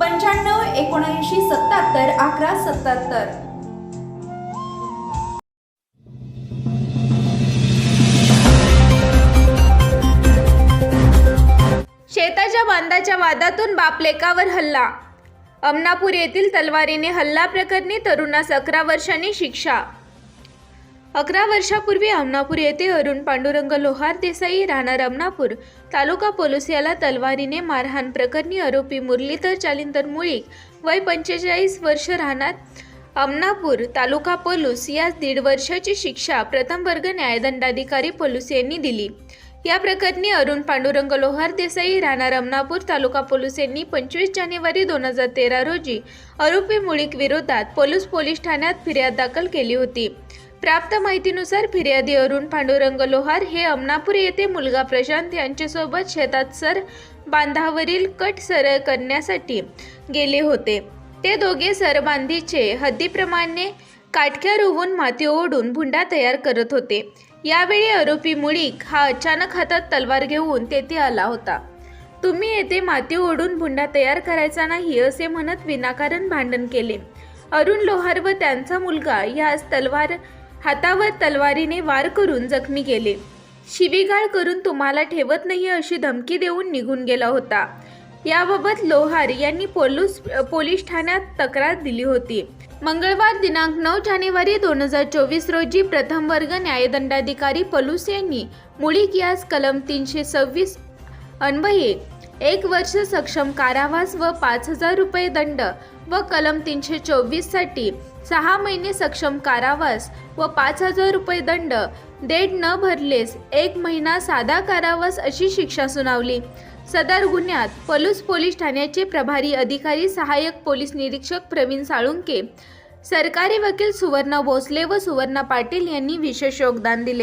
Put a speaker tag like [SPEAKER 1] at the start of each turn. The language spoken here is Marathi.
[SPEAKER 1] पंच्याण्णव एकोणऐंशी सत्याहत्तर अकरा सत्याहत्तर.
[SPEAKER 2] शेताच्या बांधाच्या वादातून बापलेकावर हल्ला. अमनापूर येथील तलवारीने हल्ला प्रकरणी तरुणास अकरा वर्षांनी शिक्षा. अकरा वर्षापूर्वी अमनापूर येथे अरुण पांडुरंग लोहार देसाई राहणार अमनापूर तालुका पोलीस याला तलवारीने मारहाण प्रकरणी आरोपी मुरलीधर चालिंदर मुळीक वय पंचेचाळीस वर्ष राहणार. अमनापूर तालुका पोलीस यास दीड वर्षाची शिक्षा प्रथम वर्ग न्यायदंडाधिकारी पोलीस यांनी दिली. या प्रकरणी अरुण पांडुरंग लोहार देसाई राहणार अमनापूर तालुका पोलीस यांनी पंचवीस जानेवारी दोन हजार तेरा रोजी आरोपी मुळीक विरोधात पोलीस पोलीस ठाण्यात फिर्याद दाखल केली होती. प्राप्त माहितीनुसार फिर्यादी अरुण पांडुरंग लोहार हे अमनापूर येथे मुलगा प्रशांत यांच्यासोबत शेतात सर बांधावरील कट सरळ करण्यासाठी गेले होते. ते दोघे सरबांधीचे हद्दीप्रमाणे काटक्या रोवून माती ओढून भुंडा तयार करत होते. यावेळी आरोपी मुळीक हा अचानक हातात तलवार घेऊन तेथे आला होता. तुम्ही येथे माती ओढून भुंडा तयार करायचा नाही असे म्हणत विनाकारण भांडण केले. अरुण लोहार व त्यांचा मुलगा यास तलवार हातावर तलवारीने वार करून जखमी केले. शिवीगाळ करून तुम्हाला ठेवत नाही अशी धमकी देऊन निघून गेला होता. याबाबत लोहार यांनी पोलूस पोलीस ठाण्यात तक्रार दिली होती. मंगळवार दिनांक नऊ जानेवारी दोन हजार चोवीस रोजी प्रथम वर्ग न्यायदंडाधिकारी पलूस यांनी मुळीक यास कलम तीनशे सव्वीस अन्वये एक वर्ष सक्षम कारावास व पाच हजार रुपये दंड व कलम तीनशे चोवीससाठी सहा महिने सक्षम कारावास व पाच हजार रुपये दंड देड न भरलेस एक महिना साधा कारावास अशी शिक्षा सुनावली. सदर गुन्ह्यात पलूस पोलीस ठाण्याचे प्रभारी अधिकारी सहाय्यक पोलीस निरीक्षक प्रवीण साळुंके सरकारी वकील सुवर्णा भोसले व सुवर्णा पाटील यांनी विशेष योगदान दिले.